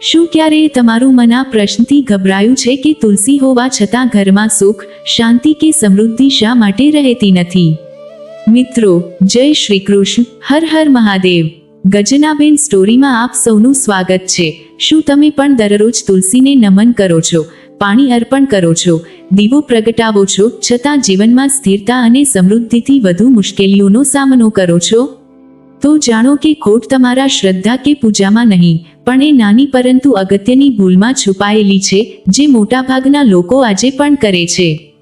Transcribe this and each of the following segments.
શું ક્યારેય તમારું મન આ પ્રશ્નથી ગભરાયું છે કે તુલસી હોવા છતાં ઘરમાં સુખ, શાંતિ કે સમૃદ્ધિ શા માટે રહેતી નથી? મિત્રો, જય શ્રી કૃષ્ણ, હર હર મહાદેવ. ગજનાબેન સ્ટોરીમાં આપ સૌનું સ્વાગત છે. શું તમે પણ દરરોજ તુલસીને નમન કરો છો, પાણી અર્પણ કરો છો, દીવો પ્રગટાવો છો, છતાં જીવનમાં સ્થિરતા અને સમૃદ્ધિથી વધુ મુશ્કેલીઓનો સામનો કરો છો? તો જાણો કે ખોટ તમારા શ્રદ્ધા કે પૂજામાં નહીં, પણ એ નાની પરંતુ અગત્યની ભૂલમાં છુપાયેલી છે, જે મોટાભાગના લોકો આજે પણ કરે છે.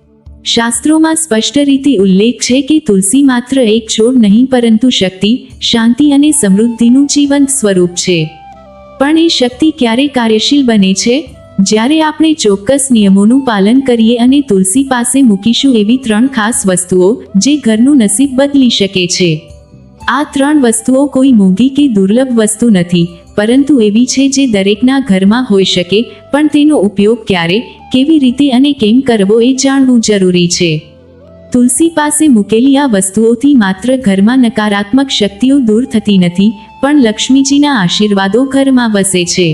શાસ્ત્રોમાં સ્પષ્ટ રીતે ઉલ્લેખ છે કે તુલસી માત્ર એક છોડ નહીં, પરંતુ શક્તિ, શાંતિ અને સમૃદ્ધિનું જીવંત સ્વરૂપ છે. પણ એ શક્તિ ક્યારે કાર્યશીલ બને છે? જ્યારે આપણે ચોક્કસ નિયમોનું પાલન કરીએ અને તુલસી પાસે મૂકીશું એવી ત્રણ ખાસ વસ્તુઓ, જે ઘરનું નસીબ બદલી શકે છે. આ ત્રણ વસ્તુઓ કોઈ મોંઘી કે દુર્લભ વસ્તુ નથી, પરંતુ એવી છે જે દરેકના ઘરમાં હોઈ શકે, પણ તેનો ઉપયોગ ક્યારે, કેવી રીતે અને કેમ કરવો એ જાણવું જરૂરી છે. તુલસી પાસે મૂકેલી આ વસ્તુઓથી માત્ર ઘરમાં નકારાત્મક શક્તિઓ દૂર થતી નથી, પણ લક્ષ્મીજીના આશીર્વાદો ઘરમાં વસે છે.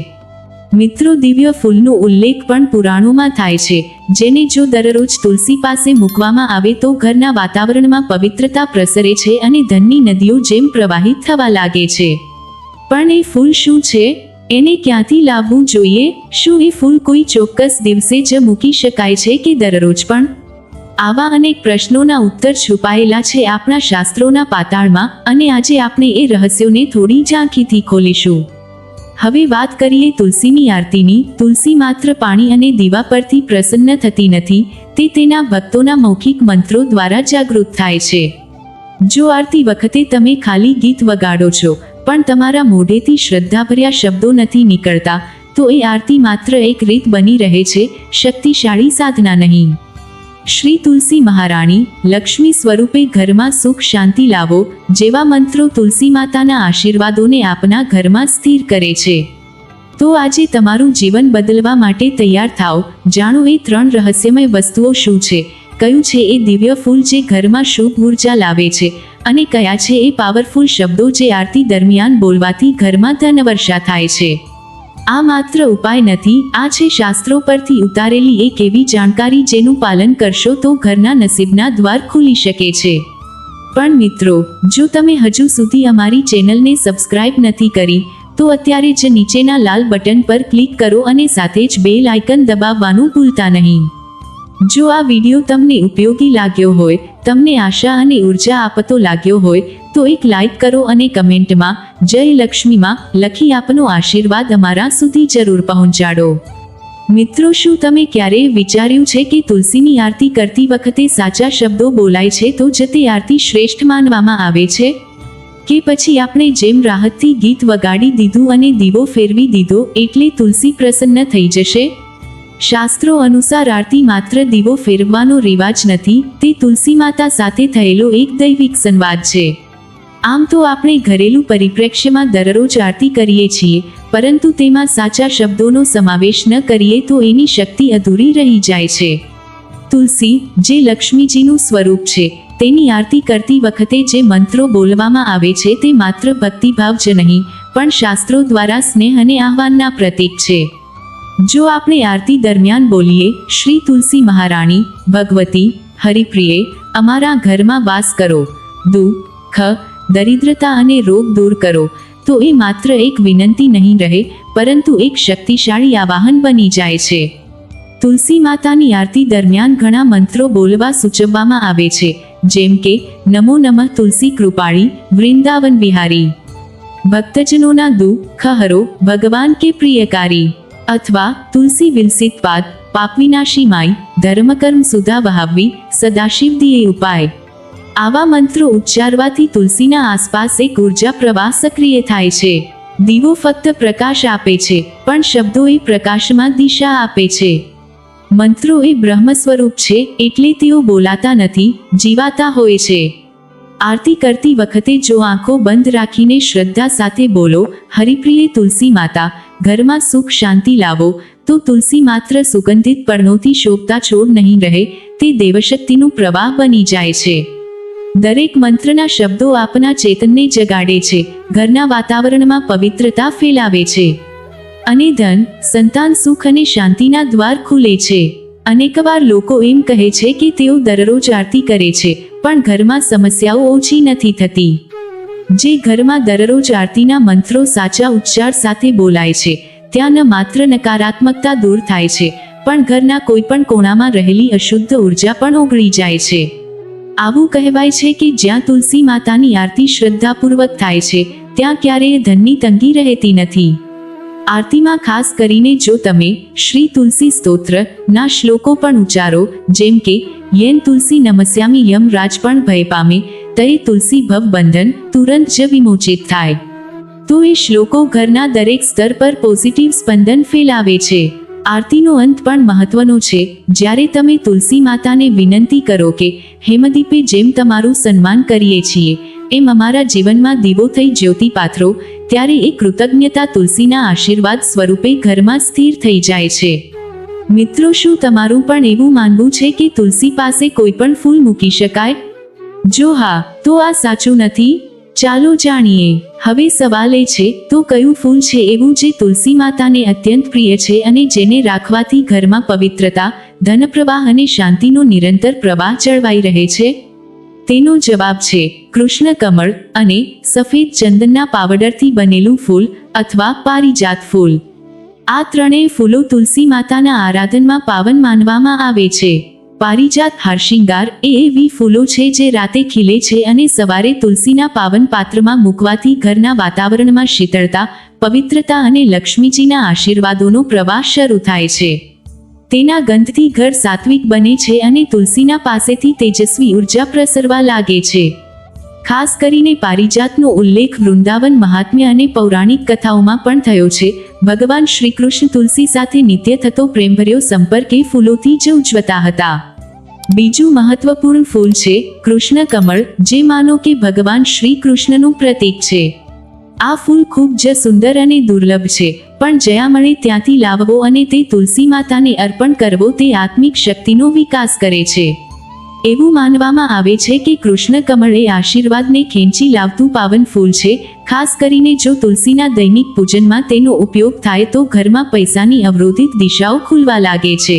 મિત્રો દિવ્ય ફૂલનો ઉલ્લેખ પણ પુરાણોમાં થાય છે, જેને જો દરરોજ તુલસી પાસે મૂકવામાં આવે તો ઘરના વાતાવરણમાં પવિત્રતા પ્રસરે છે અને ધનની નદીઓ જેમ પ્રવાહિત થવા લાગે છે. પણ એ ફૂલ શું છે? એને ક્યાંથી લાવવું જોઈએ? શું એ ફૂલ કોઈ ચોક્કસ દિવસે જ મૂકી શકાય છે કે દરરોજ પણ? આવા અનેક પ્રશ્નોના ઉત્તર છુપાયેલા છે આપણા શાસ્ત્રોના પાતાળમાં અને આજે આપણે એ રહસ્યોને થોડી ઝાંખીથી ખોલીશું. હવે વાત કરીએ તુલસીની આરતીની. તુલસી માત્ર પાણી અને દીવા પરથી પ્રસન્ન થતી નથી, તે તેના ભક્તોના મૌખિક મંત્રો દ્વારા જાગૃત થાય છે. જો આરતી વખતે તમે ખાલી ગીત વગાડો છો, પણ તમારા મોઢેથી શ્રદ્ધાભર્યા શબ્દો નથી નીકળતા, તો એ આરતી માત્ર એક રીત બની રહે છે, શક્તિશાળી સાધના નહીં. શ્રી તુલસી મહારાણી લક્ષ્મી સ્વરૂપે ઘરમાં સુખ શાંતિ લાવો જેવા મંત્રો તુલસી માતાના આશીર્વાદોને આપના ઘરમાં સ્થિર કરે છે. તો આજે તમારું જીવન બદલવા માટે તૈયાર થાઓ. જાણો એ ત્રણ રહસ્યમય વસ્તુઓ શું છે? કયું છે એ દિવ્ય ફૂલ જે ઘરમાં શુભ ઊર્જા લાવે છે? અને કયા છે એ પાવરફુલ શબ્દો જે આરતી દરમિયાન બોલવાથી ઘરમાં ધનવર્ષા થાય છે? આ માત્ર ઉપાય નથી, આ છે શાસ્ત્રો પરથી ઉતારેલી એક એવી જાણકારી જેનું પાલન કરશો તો ઘરના નસીબના દ્વાર ખુલી શકે છે. પણ મિત્રો, જો તમે હજુ સુધી અમારી ચેનલને સબસ્ક્રાઇબ નથી કરી, તો અત્યારે જ નીચેના લાલ બટન પર ક્લિક કરો અને સાથે જ બેલ આઇકન દબાવવાનું ભૂલતા નહીં. જો આ વીડિયો તમને ઉપયોગી લાગ્યો હોય, તમને આશા અને ઊર્જા આપતો લાગ્યો હોય, તો એક લાઇક કરો અને કમેન્ટમાં, જય લક્ષ્મીમાં લખી આપનો આશીર્વાદ અમારા સુધી જરૂર પહોંચાડો. મિત્રો, શું તમે ક્યારેય વિચાર્યું છે કે તુલસીની આરતી કરતી વખતે સાચા શબ્દો બોલાય છે તો જ તે આરતી શ્રેષ્ઠ માનવામાં આવે છે? કે પછી આપણે જેમ રાહતથી ગીત વગાડી દીધું અને દીવો ફેરવી દીધો એટલે તુલસી પ્રસન્ન થઈ જશે? શાસ્ત્રો અનુસાર આરતી માત્ર દીવો ફેરવવાનો રિવાજ નથી, તે તુલસી માતા સાથે થયેલો એક દૈવિક સંવાદ છે. આમ તો આપણે ઘરેલું પરિપ્રેક્ષ્યમાં દરરોજ આરતી કરીએ છીએ, પરંતુ તેમાં સાચા શબ્દોનો સમાવેશ ન કરીએ તો એની શક્તિ અધૂરી રહી જાય છે. તુલસી, જે લક્ષ્મીજીનું સ્વરૂપ છે, તેની આરતી કરતી વખતે જે મંત્રો બોલવામાં આવે છે તે માત્ર ભક્તિભાવ જ નહીં, પણ શાસ્ત્રો દ્વારા સ્નેહ અને આહ્વાનના પ્રતીક છે. જો આપણે આરતી દરમિયાન બોલીએ, શ્રી તુલસી મહારાણી, ભગવતી, હરિપ્રિયે, અમારા ઘરમાં વાસ કરો. દુઃખ દરિદ્રતા અને રોગ દૂર કરો. તો એ માત્ર એક વિનંતી નહીં રહે, પરંતુ એક શક્તિશાળી આવાહન બની જાય છે. તુલસી માતાની આરતી દરમિયાન ઘણા મંત્રો બોલવા સૂચવવામાં આવે છે, જેમ કે, નમો નમઃ તુલસી કૃપાળી, વૃંદાવન વિહારી. ભક્તજનોના દુઃખ, હરો, ભગવાન કે પ્રિયકારી. અથવા તુલસી વિલસિત પાદ પાપવિનાશી માય ધર્મકર્મ સુધા વહાવવી સદાશિવદી એ ઉપાય. આવા મંત્રો ઉચ્ચારવાથી તુલસીના આસપાસ એક ઊર્જા પ્રવાહ સક્રિય થાય છે. દીવો ફક્ત પ્રકાશ આપે છે, પણ શબ્દો એ પ્રકાશમાં દિશા આપે છે. મંત્રો એ બ્રહ્મ સ્વરૂપ છે, એટલે તેઓ બોલાતા નથી, જીવાતા હોય છે. આરતી કરતી વખતે જો આંખો બંધ રાખીને શ્રદ્ધા સાથે બોલો, હરિપ્રિય તુલસી માતા, ઘરમાં સુખ શાંતિ લાવો, તો તુલસી માત્ર સુગંધિત પર્ણોથી શોભતા છોડ નહીં રહે, તે દેવશક્તિનું પ્રવાહ બની જાય છે. દરેક મંત્રના શબ્દો આપના ચેતનને જગાડે છે, ઘરના વાતાવરણમાં પવિત્રતા ફેલાવે છે. અને ધન, સંતાન સુખ અને શાંતિના દ્વાર ખુલે છે. અનેકવાર લોકો એમ કહે છે કે તેઓ દરરોજ આરતી કરે છે પણ ઘરમાં સમસ્યાઓ ઓછી નથી થતી. જે ઘરમાં દરરોજ આરતીના મંત્રો સાચા ઉચ્ચાર સાથે બોલાય છે, ત્યાં ન માત્ર નકારાત્મકતા દૂર થાય છે, પણ ઘરના કોઈ પણ કોણામાં રહેલી અશુદ્ધ ઊર્જા પણ ઓગળી જાય છે. આવું કહેવાય છે કે જ્યાં તુલસી માતાની આરતી શ્રદ્ધાપૂર્વક થાય છે, ત્યાં ક્યારેય ધનની તંગી રહેતી નથી. આરતીમાં ખાસ કરીને જો તમે શ્રી તુલસી સ્તોત્ર ના શ્લોકો પણ ઉચ્ચારો, જેમ કે, યેન તુલસી નમસ્યામી યમ રાજ પણ ભય પામે, તય તુલસી ભવ બંધન તુરંત જ વિમોચિત થાય. તો એ શ્લોકો ઘરના દરેક સ્તર પર પોઝિટિવ સ્પંદન ફેલાવે છે. આરતીનો અંત પણ મહત્વનો છે. જ્યારે તમે તુલસી માતાને વિનંતી કરો કે હેમદીપે જેમ તમારું સન્માન કરીએ છીએ એમ અમારા જીવનમાં દીવો થઈ જ્યોતિ પાથરો, ત્યારે એ કૃતજ્ઞતા તુલસીના આશીર્વાદ સ્વરૂપે ઘરમાં સ્થિર થઈ જાય છે. મિત્રો, શું તમારું પણ એવું માનવું છે કે તુલસી પાસે કોઈ પણ ફૂલ મૂકી શકાય? જો હા, તો આ સાચું નથી. ચાલો જાણીએ. હવે સવાલ એ છે, તો કયું ફૂલ છે એવું જે તુલસી માતાને અત્યંત પ્રિય છે અને જેને રાખવાથી ઘરમાં પવિત્રતા, ધનપ્રવાહ અને શાંતિનો નિરંતર પ્રવાહ જળવાઈ રહે છે? તેનો જવાબ છે કૃષ્ણ કમળ અને સફેદ ચંદનના પાવડરથી બનેલું ફૂલ અથવા પારિજાત ફૂલ. આ ત્રણેય ફૂલો તુલસી માતાના આરાધનમાં પાવન માનવામાં આવે છે. પારિજાત હારશિંગાર એ એવી ફૂલો છે જે રાતે ખીલે છે અને સવારે તુલસીના પાવન પાત્રમાં મૂકવાથી ઘરના વાતાવરણમાં શીતળતા, પવિત્રતા અને લક્ષ્મીજીના આશીર્વાદોનો પ્રવાહ શરૂ થાય છે. તેના ગંધથી ઘર સાત્વિક બને છે અને તુલસીના પાસેથી તેજસ્વી ઊર્જા પ્રસરવા લાગે છે. ખાસ કરીને પારિજાતનો ઉલ્લેખ વૃંદાવન મહાત્મ્ય અને પૌરાણિક કથાઓમાં પણ થયો છે. ભગવાન શ્રીકૃષ્ણ તુલસી સાથે નિત્ય થતો પ્રેમભર્યો સંપર્ક ફૂલોથી જ ઉજવતા હતા. બીજું મહત્વપૂર્ણ ફૂલ છે કૃષ્ણ કમળ, જે માનો કે ભગવાન શ્રી કૃષ્ણનું પ્રતીક છે. આ ફૂલ ખૂબ જ સુંદર અને દુર્લભ છે. પણ જયા મળે ત્યાંથી લાવવો અને તે તુલસી માતાને અર્પણ કરવો તે આત્મિક શક્તિનો વિકાસ કરે છે. એવું માનવામાં આવે છે કે કૃષ્ણ કમળ એ આશીર્વાદને ખેંચી લાવતું પાવન ફૂલ છે, ખાસ કરીને જો તુલસીના દૈનિક પૂજનમાં તેનો ઉપયોગ થાય તો ઘરમાં પૈસાની અવરોધિત દિશાઓ ખુલવા લાગે છે.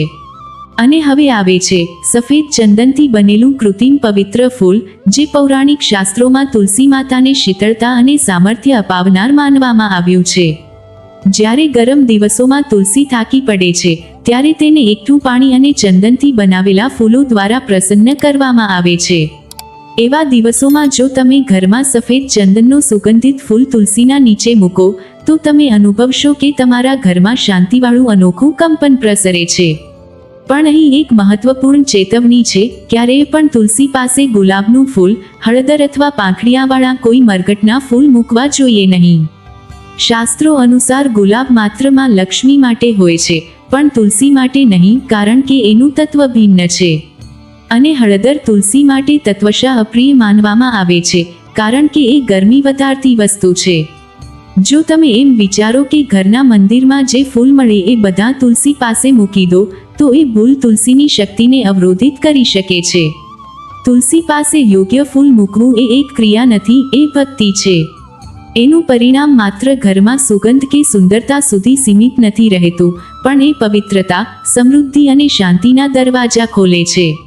અને હવે આવે છે, સફેદ ચંદનથી બનેલું કૃત્રિમ પવિત્ર ફૂલ, જે પૌરાણિક શાસ્ત્રોમાં તુલસી માતાને શીતળતા અને સામર્થ્ય અપાવનાર માનવામાં આવ્યું છે. જ્યારે ગરમ દિવસોમાં તુલસી થાકી પડે છે, ત્યારે તેને એકઠું પાણી અને ચંદનથી બનાવેલા ફૂલો દ્વારા પ્રસન્ન કરવામાં આવે છે. એવા દિવસોમાં જો તમે ઘરમાં સફેદ ચંદનનો સુગંધિત ફૂલ તુલસીના નીચે મૂકો, તો તમે અનુભવશો કે તમારા ઘરમાં શાંતિવાળું અનોખું કંપન પ્રસરે છે. પણ અહીં એક મહત્વપૂર્ણ ચેતવણી છે, ક્યારેય પણ તુલસી પાસે ગુલાબનું ફૂલ, હળદર અથવા પાંખડિયાવાળા કોઈ મરઘટના ફૂલ મૂકવા જોઈએ નહીં. શાસ્ત્રો અનુસાર ગુલાબ માત્રમાં લક્ષ્મી માટે હોય છે, પણ તુલસી માટે નહીં, કારણ કે એનું તત્વ ભિન્ન છે. અને હળદર તુલસી માટે તત્વશા અપ્રિય માનવામાં આવે છે, કારણ કે એ ગરમી વધારતી વસ્તુ છે. જો તમે એમ વિચારો કે ઘરના મંદિરમાં જે ફૂલ મળે એ બધા તુલસી પાસે મૂકી દો, તો એ ભૂલ તુલસીની શક્તિને અવરોધિત કરી શકે છે. તુલસી પાસે યોગ્ય ફૂલ મૂકવું એ એક ક્રિયા નથી, એ ભક્તિ છે. એનું પરિણામ માત્ર ઘરમાં સુગંધ કે સુંદરતા સુધી સીમિત નથી રહેતું, પણ એ પવિત્રતા, સમૃદ્ધિ અને શાંતિના દરવાજા ખોલે છે.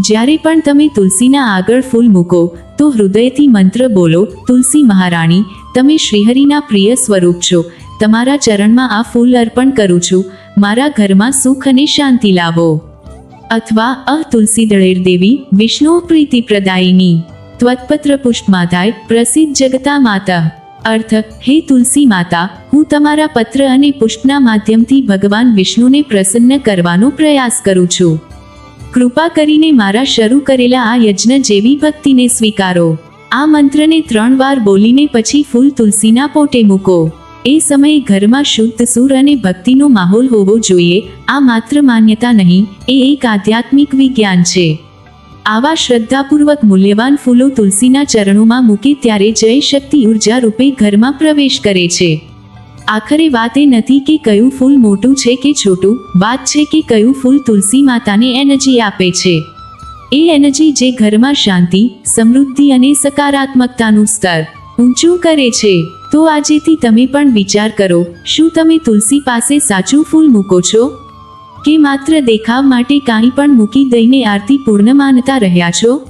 જ્યારે પણ તમે તુલસીના આગળ ફૂલ મૂકો, તો હૃદયથી મંત્ર બોલો, તુલસી મહારાણી, તમે શ્રીહરિના પ્રિય સ્વરૂપ છો. તમારા ચરણમાં આ ફૂલ અર્પણ કરું છું. મારા ઘરમાં સુખ અને શાંતિ લાવો. અથવા અ તુલસી દળેર દેવી, વિષ્ણુ પ્રીતિ પ્રદાયિની. ત્વત્પત્ર પુષ્પમાતાય પ્રસિદ્ધ જગતા માતા. અર્થ, હે તુલસી માતા, હું તમારા પત્ર અને પુષ્પના માધ્યમથી ભગવાન વિષ્ણુને પ્રસન્ન કરવાનો પ્રયાસ કરું છું. કૃપા કરીને મારા શરૂ કરેલા આ યજ્ઞ જેવી ભક્તિને સ્વીકારો. આ મંત્રને ત્રણ વાર બોલીને પછી ફૂલ તુલસીના પોટે મૂકો. એ સમયે ઘરમાં શુદ્ધ સુર અને ભક્તિનો માહોલ હોવો જોઈએ, આ માત્ર માન્યતા નહીં, એ એક આધ્યાત્મિક વિજ્ઞાન છે. આવા શ્રદ્ધાપૂર્વક મૂલ્યવાન ફૂલો તુલસીના ચરણોમાં મૂકે ત્યારે જય શક્તિ ઊર્જા રૂપે ઘરમાં પ્રવેશ કરે છે. આખરે વાત એ નથી કે કયું ફૂલ મોટું છે કે છોટું, વાત છે કે કયું ફૂલ તુલસી માતાને એનર્જી આપે છે. એ એનર્જી જે ઘરમાં શાંતિ, સમૃદ્ધિ અને સકારાત્મકતાનું સ્તર ઊંચું કરે છે. તો આજેથી તમે પણ વિચાર કરો, શું તમે તુલસી પાસે સાચું ફૂલ મૂકો છો? કે માત્ર દેખાવ માટે કાંઈ પણ મૂકી દઈને આરતી પૂર્ણ માનતા રહ્યા છો?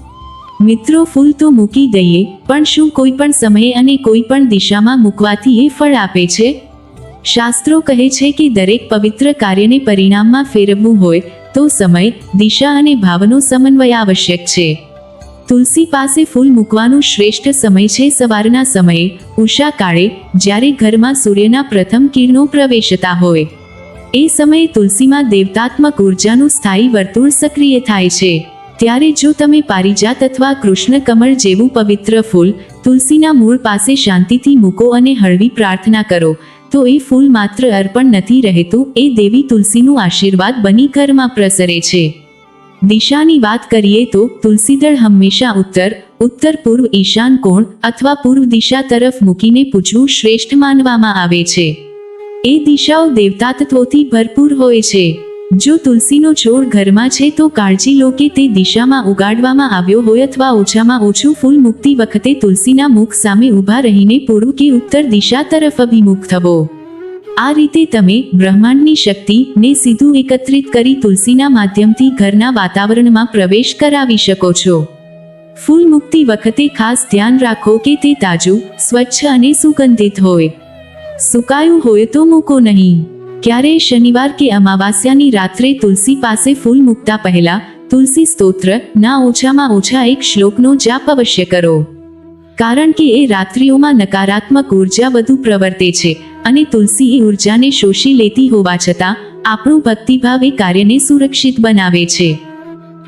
મિત્રો, ફૂલ તો મૂકી દઈએ, પણ શું કોઈ પણ સમયે અને કોઈ પણ દિશામાં મૂકવાથી એ ફળ આપે છે? શાસ્ત્રો કહે છે કે દરેક પવિત્ર કાર્યને પરિણામમાં ફેરવવું હોય, તો સમય, દિશા અને ભાવનો સમન્વય આવશ્યક છે. તુલસી પાસે ફૂલ મૂકવાનું શ્રેષ્ઠ સમય છે સવારના સમયે, ઉષા કાળે, જ્યારે ઘરમાં સૂર્યના પ્રથમ કિરણો પ્રવેશતા હોય. એ સમયે તુલસીમાં દેવતાત્મક ઉર્જાનું સ્થાયી વર્તુળ સક્રિય થાય છે. ત્યારે જો તમે પારિજાત અથવા કૃષ્ણ કમળ જેવું પવિત્ર ફૂલ તુલસીના મૂળ પાસે શાંતિથી મૂકો અને હળવી પ્રાર્થના કરો, તો એ ફૂલ માત્ર અર્પણ નથી રહેતું, એ દેવી તુલસીનું આશીર્વાદ બની ઘરમાં પ્રસરે છે. દિશાની વાત કરીએ તો તુલસીદળ હંમેશા ઉત્તર ઉત્તર પૂર્વ ઈશાન કોણ અથવા પૂર્વ દિશા તરફ મૂકીને પૂછવું શ્રેષ્ઠ માનવામાં આવે છે. એ દિશાઓ દેવતાતત્વોથી ભરપૂર હોય છે. જો તુલસીનો છોડ ઘરમાં છે તો કાળજી લો કે તે દિશામાં ઉગાડવામાં આવ્યો હોય અથવા ઓછામાં ઓછું ફૂલ મૂકતી વખતે તુલસીના મુખ સામે ઊભા રહીને પૂર્વ કે ઉત્તર દિશા તરફ અભિમુખ થવો. આ રીતે તમે બ્રહ્માંડની શક્તિ ને સીધું એકત્રિત કરી તુલસીના માધ્યમથી ઘરના વાતાવરણમાં પ્રવેશ કરાવી શકો છો. ફૂલ મુક્તિ વખતે ખાસ ધ્યાન રાખો કે તે તાજું, સ્વચ્છ અને સુગંધિત હોય. સુકાયું હોય તો મૂકો નહીં. ક્યારેય શનિવાર કે અમાવાસ્યાની રાત્રે તુલસી પાસે ફૂલ મૂકતા પહેલા તુલસી સ્તોત્ર, ના ઓછામાં ઓછા એક શ્લોકનો જાપ અવશ્ય કરો. કારણ કે એ રાત્રિઓમાં નકારાત્મક ઊર્જા વધુ પ્રવર્તે છે અને તુલસી એ ઉર્જાને શોષી લેતી હોવા છતાં આપણું ભક્તિભાવ એ કાર્યને સુરક્ષિત બનાવે છે.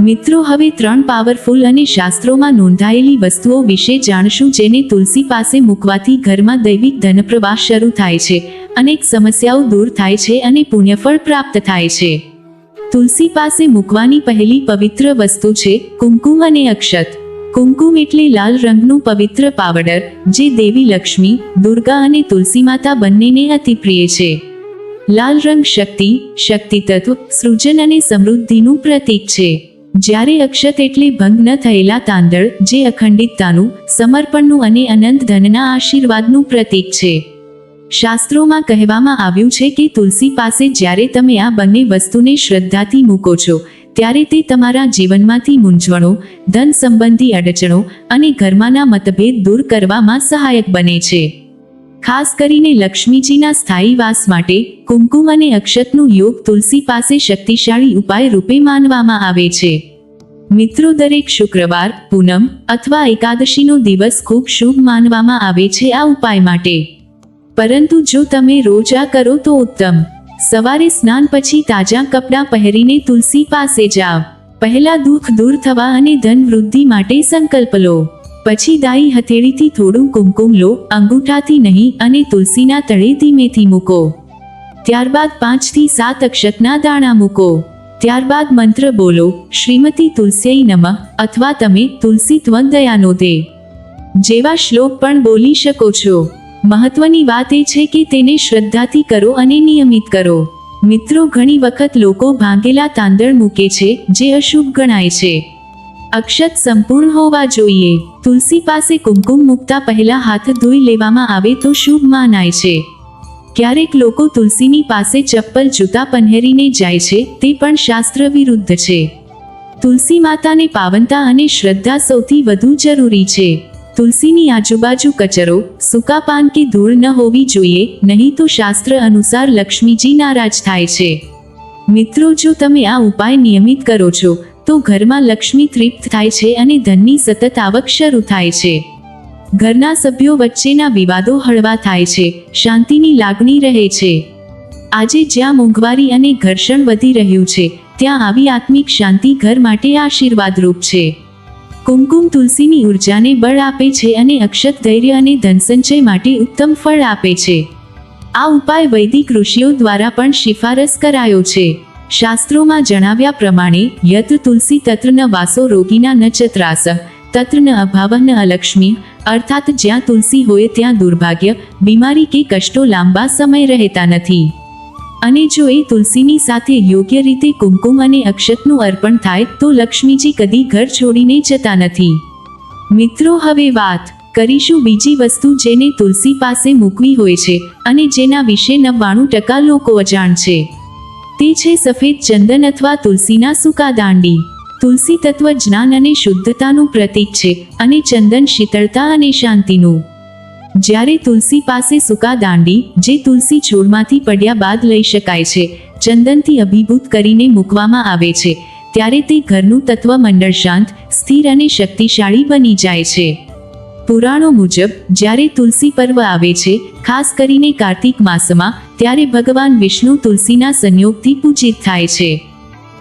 મિત્રો, હવે ત્રણ પાવરફુલ અને શાસ્ત્રોમાં નોંધાયેલી વસ્તુઓ વિશે જાણશું જેને તુલસી પાસે મૂકવાથી ઘરમાં દૈવિક ધનપ્રવાહ શરૂ થાય છે, અનેક સમસ્યાઓ દૂર થાય છે અને પુણ્યફળ પ્રાપ્ત થાય છે. તુલસી પાસે મૂકવાની પહેલી પવિત્ર વસ્તુ છે કુમકુમ અને અક્ષત. કુમકુમ એટલે લાલ રંગનું પવિત્ર પાવડર, જે દેવી લક્ષ્મી, દુર્ગા અને તુલસી માતા બંનેને અતિ પ્રિય છે. લાલ રંગ શક્તિ શક્તિ તત્વ સૃજન અને સમૃદ્ધિનું પ્રતીક છે. જ્યારે અક્ષત એટલે ભંગ ન થયેલા તાંદળ, જે અખંડિતતાનું, સમર્પણનું અને અનંત ધનના આશીર્વાદનું પ્રતીક છે. શાસ્ત્રોમાં કહેવામાં આવ્યું છે કે તુલસી પાસે જ્યારે તમે આ બંને વસ્તુને શ્રદ્ધાથી મૂકો છો, ત્યારે તે તમારા જીવનમાંથી મૂંઝવણો, ધન સંબંધી અડચણો અને ઘરમાંના મતભેદ દૂર કરવામાં સહાયક બને છે. ખાસ કરીને લક્ષ્મીજીના સ્થાયી વાસ માટે કુમકુમ અને અક્ષતનું યોગ તુલસી પાસે શક્તિશાળી ઉપાય રૂપે માનવામાં આવે છે. મિત્રો, દરેક શુક્રવાર, પૂનમ અથવા એકાદશીનો દિવસ ખૂબ શુભ માનવામાં આવે છે આ ઉપાય માટે. પરંતુ જો તમે રોજ આ કરો તો ઉત્તમ. સવારે સ્નાન પછી તાજા કપડાં પહેરીને તુલસી પાસે જાઓ પહેલા દુઃખ દૂર થવા અને ધન વૃદ્ધિ માટે સંકલ્પ લો. પછી દાઈ હથેળીથી થોડું કુમકુમ લો, અંગૂઠાથી નહીં અને તુલસીના તળે ધીમેથી મૂકો. ત્યારબાદ પાંચથી સાત અક્ષતના દાણા મૂકો. ત્યારબાદ મંત્ર બોલો, શ્રીમતી તુલસી નમઃ અથવા તમે તુલસી ત્વં દયાનો દે. જેવા શ્લોક પણ બોલી શકો છો. મહત્વની વાત એ છે કે તેને શ્રદ્ધાથી કરો અને નિયમિત કરો. મિત્રો, ઘણી વખત લોકો ભાંગેલા તાંદળ મૂકે છે, જે અશુભ ગણાય છે. અક્ષત સંપૂર્ણ હોવા જોઈએ. તુલસી પાસે કુમકુમ મૂકતા પહેલા હાથ ધોઈ લેવામાં આવે તો શુભ માનાય છે. ક્યારેક લોકો તુલસીની પાસે ચપ્પલ જૂતા પહેરીને જાય છે, તે પણ શાસ્ત્ર વિરુદ્ધ છે. તુલસી માતાને પાવનતા અને શ્રદ્ધા સૌથી વધુ જરૂરી છે. તુલસીની આજુબાજુ કચરો, સૂકા પાન કે ધૂળ ન હોવી જોઈએ, નહીં તો શાસ્ત્ર અનુસાર લક્ષ્મીજી નારાજ થાય છે. મિત્રો, જો તમે આ ઉપાય નિયમિત કરો છો તો ઘરમાં લક્ષ્મી તૃપ્ત થાય છે અને ધનની સતત આવક શરૂ થાય છે. ઘરના સભ્યો વચ્ચેના વિવાદો હળવા થાય છે, શાંતિની લાગણી રહે છે. આજે જ્યાં મોંઘવારી અને ઘર્ષણ વધી રહ્યું છે, ત્યાં આવી આત્મિક શાંતિ ઘર માટે આશીર્વાદરૂપ છે. કુમકુમ તુલસીની ઉર્જાને બળ આપે છે અને અક્ષત ધૈર્ય અને ધનસંચય માટે ઉત્તમ ફળ આપે છે. આ ઉપાય વૈદિક ઋષિઓ દ્વારા પણ શિફારસ કરાયો છે. શાસ્ત્રોમાં જણાવ્યા પ્રમાણે, યત તુલસી તત્રન વાસો રોગીના ન ચત્રાસ તત્રન અભાવન અલક્ષ્મી, અર્થાત જ્યાં તુલસી હોય ત્યાં દુર્ભાગ્ય, બીમારી કે કષ્ટો લાંબા સમય રહેતા નથી. અને જો એ તુલસીની સાથે યોગ્ય રીતે કુમકુમ અને અક્ષતનું અર્પણ થાય, તો લક્ષ્મીજી કદી ઘર છોડીને જતા નથી. મિત્રો, હવે વાત કરીશું બીજી વસ્તુ જેને તુલસી પાસે મૂકવી હોય છે, અને જેના વિશે નવ્વાણું ટકા લોકો અજાણ છે. તે છે સફેદ ચંદન અથવા તુલસીના સૂકા દાંડી. તુલસી તત્વ જ્ઞાન અને શુદ્ધતાનું પ્રતીક છે અને ચંદન શીતળતા અને શાંતિનું. જ્યારે તુલસી પાસે સૂકા દાંડી, જે તુલસી છોડમાંથી પડ્યા બાદ લઈ શકાય છે, ચંદનથી અભિભૂત કરીને મૂકવામાં આવે છે, ત્યારે તે ઘરનું તત્વ મંડળ શાંત, સ્થિર અને શક્તિશાળી બની જાય છે. પુરાણો મુજબ, જ્યારે તુલસી પર્વ આવે છે, ખાસ કરીને કાર્તિક માસમાં ત્યારે ભગવાન વિષ્ણુ તુલસીના સંયોગથી પૂજિત થાય છે.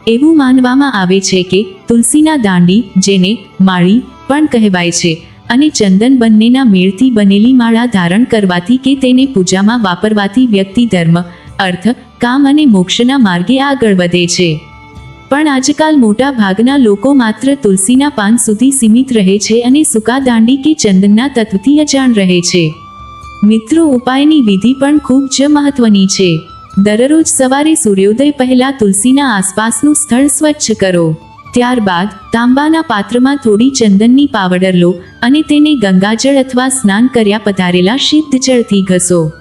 એવું માનવામાં આવે છે કે તુલસીના દાંડી, જેને માળી પણ કહેવાય છે, અને ચંદન બંનેના મેળથી બનેલી માળા ધારણ કરવાથી કે તેને પૂજામાં વાપરવાથી વ્યક્તિ ધર્મ, અર્થ, કામ અને મોક્ષના માર્ગે આગળ વધે છે. પણ આજકાલ મોટા ભાગના લોકો માત્ર તુલસીના પાન સુધી સીમિત રહે છે અને સૂકા દાંડી કે ચંદનના તત્વથી અજાણ રહે છે. મિત્રો, ઉપાયની વિધિ પણ ખૂબ જ મહત્વની છે. દરરોજ સવારે સૂર્યોદય પહેલા તુલસીના આસપાસનું સ્થળ સ્વચ્છ કરો. ત્યારબાદ, તાંબાના પાત્રમાં થોડી ચંદનની પાવડર લો અને તેને ગંગાજળ અથવા સ્નાન કર્યા પધારેલા શુદ્ધ જળથી ઘસો.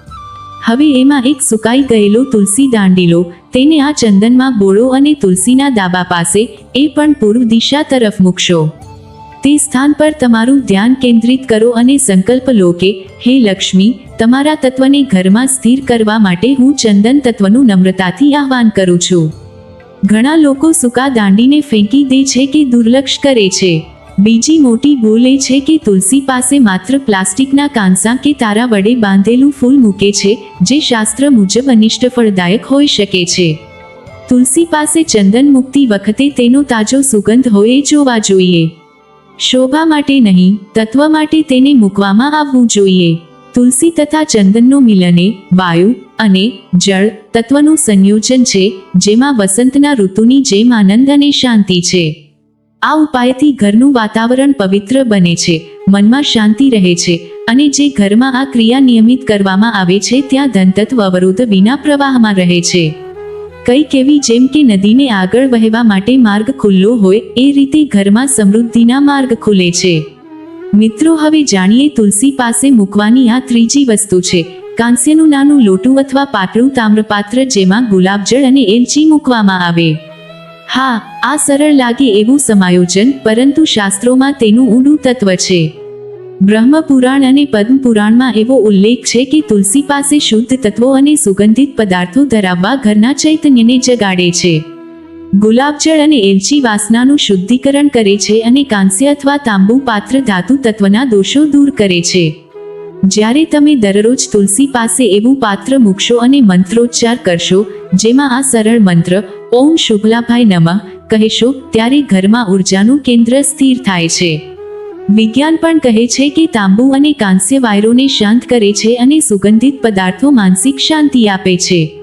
હવે એમાં એક સુકાઈ ગયેલો તુલસી દાંડી લો. તેને આ ચંદનમાં બોળો અને તુલસીના દાબા પાસે એ પણ પૂર્વ દિશા તરફ મૂકશો. તે સ્થાન પર તમારું ધ્યાન કેન્દ્રિત કરો અને સંકલ્પ લો કે, હે લક્ષ્મી, તમારા તત્વને ઘરમાં સ્થિર કરવા માટે હું ચંદન તત્વનું નમ્રતાથી આહ્વાન કરું છું. ઘણા લોકો સૂકા દાંડીને ફેંકી દે છે કે દુર્લક્ષ કરે છે. બીજી મોટી ભૂલ એ છે કે તુલસી પાસે માત્ર પ્લાસ્ટિકના કાંસા કે તારા વડે બાંધેલું ફૂલ મૂકે છે, જે શાસ્ત્ર મુજબ અનિષ્ટ ફળદાયક હોઈ શકે છે. તુલસી પાસે ચંદન મુક્તિ વખતે તેનો તાજો સુગંધ હોય જોવા જોઈએ. શોભા માટે નહીં, તત્વ માટે તેને મૂકવામાં આવવું જોઈએ. તુલસી તથા ચંદનનું મિલને, વાયુ અને જળ તત્વનું સંયોજન છે, જેમાં વસંતના ઋતુની જેમ આનંદ અને શાંતિ છે. આ ઉપાયથી ઘરનું વાતાવરણ પવિત્ર બને છે, મનમાં શાંતિ રહે છે અને જે ઘરમાં આ ક્રિયા નિયમિત કરવામાં આવે છે, ત્યાં ધનતત્વ અવરોધ વિના પ્રવાહમાં રહે છે. કંઈક એવી જેમ કે નદીને આગળ વહેવા માટે માર્ગ ખુલ્લો હોય, એ રીતે ઘરમાં સમૃદ્ધિના માર્ગ ખુલે છે. મિત્રો, હવે જાણીએ તુલસી પાસે મૂકવાની આ ત્રીજી વસ્તુ છે. કાંસ્યનું નાનું લોટું અથવા પાતળું તામ્રપાત્ર જેમાં ગુલાબજળ અને એલચી મૂકવામાં આવે. હા, આ સરળ લાગે એવું સમાયોજન, પરંતુ શાસ્ત્રોમાં તેનું ઊંડું તત્વ છે. બ્રહ્મ પુરાણ અને પદ્મ પુરાણમાં એવો ઉલ્લેખ છે કે તુલસી પાસે શુદ્ધ તત્વો અને સુગંધિત પદાર્થો ધરાવવા ઘરના ચૈતન્યને જગાડે છે. ગુલાબજળ અને એલચી વાસનાનું શુદ્ધિકરણ કરે છે અને કાંસ્ય અથવા તાંબુ પાત્ર ધાતુ તત્વના દોષો દૂર કરે છે. જ્યારે તમે દરરોજ તુલસી પાસે એવું પાત્ર મૂકશો અને મંત્રોચ્ચાર કરશો, જેમાં આ સરળ મંત્ર, ઓમ શુભલાભાઈ નમઃ કહેશો, ત્યારે ઘરમાં ઉર્જાનું કેન્દ્ર સ્થિર થાય છે. વિજ્ઞાન પણ કહે છે કે તાંબુ અને કાંસ્ય વાયરોને શાંત કરે છે અને સુગંધિત પદાર્થો માનસિક શાંતિ આપે છે.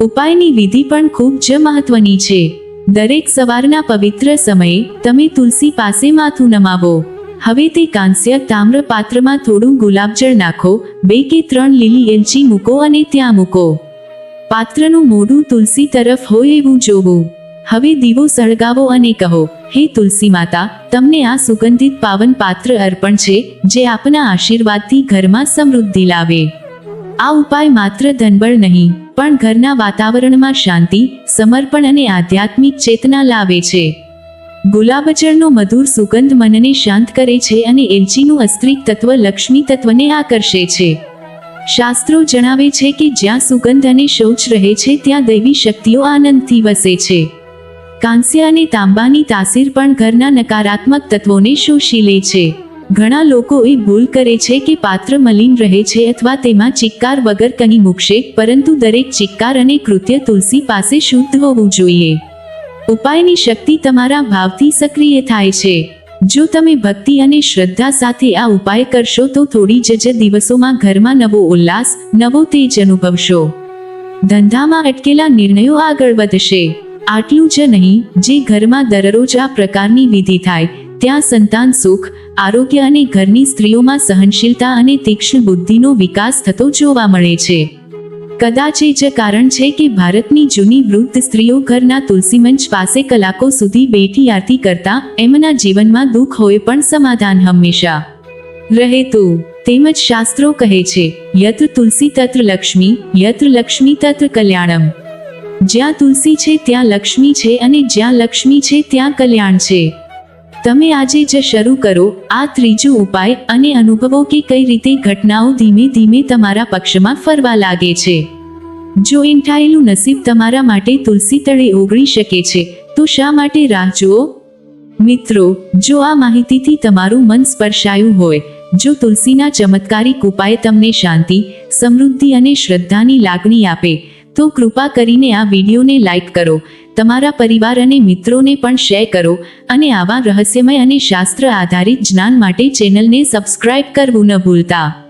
ઉપાયની વિધિ પણ ખૂબ જ મહત્વની છે. દરેક સવારના પવિત્ર સમયે તમે તુલસી પાસે માથું નમાવો. હવે તે કાંસ્ય તામ્ર પાત્રમાં થોડું ગુલાબજળ નાખો, બે કે ત્રણ લીલી એલચી મૂકો અને ત્યાં મૂકો. પાત્રનું મોઢું તુલસી તરફ હોય એવું જોવું. હવે દીવો સળગાવો અને કહો હે તુલસી માતા, તમને આ સુગંધિત પાવન પાત્ર અર્પણ છે, જે આપના આશીર્વાદથી ઘરમાં સમૃદ્ધિ લાવે. આ ઉપાય માત્ર ધનબળ નહીં, પણ ઘરના વાતાવરણમાં શાંતિ, સમર્પણ અને આધ્યાત્મિક ચેતના લાવે છે. ગુલાબજળનો મધુર સુગંધ મનને શાંત કરે છે અને એલચીનું અસ્ત્રિક તત્વ લક્ષ્મી તત્વને આકર્ષે છે. શાસ્ત્રો જણાવે છે કે જ્યાં સુગંધ અને શૌચ રહે છે, ત્યાં દૈવી શક્તિઓ આનંદથી વસે છે. કાંસ્ય અને તાંબાની તાસીર પણ ઘરના નકારાત્મક તત્વોને શોષી લે છે. ઘણા લોકો એ ભૂલ કરે છે કે પાત્ર મલિન રહે છે અથવા તેમાં ચિક્કાર વગર કહી મૂકશે, પરંતુ દરેક ચિક્કાર અને કૃત્ય તુલસી પાસે શુદ્ધ હોવું જોઈએ. ઉપાયની શક્તિ તમારા ભાવથી સક્રિય થાય છે. જો તમે ભક્તિ અને શ્રદ્ધા સાથે આ ઉપાય કરશો તો થોડી જ જ દિવસોમાં ઘરમાં નવો ઉલ્લાસ, નવો તેજ અનુભવશો. ધંધામાં અટકેલા નિર્ણયો આગળ વધશે. આટલું જ નહીં, જે ઘરમાં દરરોજ આ પ્રકારની વિધિ થાય, ત્યાં સંતાન સુખ, આરોગ્ય અને ઘરની સ્ત્રીઓમાં સહનશીલતા અને તીક્ષ્ણ બુદ્ધિનો વિકાસ થતો જોવા મળે છે. કદાચ એ જ કારણ છે કે ભારતની જૂની વૃદ્ધ સ્ત્રીઓ ઘરના તુલસીમંચ પાસે કલાકો સુધી બેઠી આરતી કરતા એમના જીવનમાં દુઃખ હોય પણ સમાધાન હંમેશા. રહેતું તેમજ શાસ્ત્રો કહે છે યત્ર તુલસી તત્ર લક્ષ્મી યત્ર લક્ષ્મી તત્ર કલ્યાણમ. જ્યાં તુલસી છે, ત્યાં લક્ષ્મી છે અને જ્યાં લક્ષ્મી છે, ત્યાં કલ્યાણ છે. તમે આજે જ શરૂ કરો આ ત્રીજો ઉપાય અને અનુભવો કે કઈ રીતે ઘટનાઓ ધીમે ધીમે તમારા પક્ષમાં ફરવા લાગે છે. જો એંઠાયેલું નસીબ તમારા માટે તુલસી તળે ઓગળી શકે છે, તો શા માટે રાહ જુઓ? મિત્રો, જો આ માહિતીથી તમારું મન સ્પર્શાયું હોય, જો તુલસીના ચમત્કારિક ઉપાય તમને શાંતિ, સમૃદ્ધિ અને શ્રદ્ધાની લાગણી આપે તો કૃપા કરીને આ વિડીયોને લાઈક કરો, તમારા પરિવાર અને મિત્રોને પણ શેર કરો અને આવા રહસ્યમય અને શાસ્ત્ર આધારિત જ્ઞાન માટે ચેનલને સબસ્ક્રાઇબ કરવું ન ભૂલતા.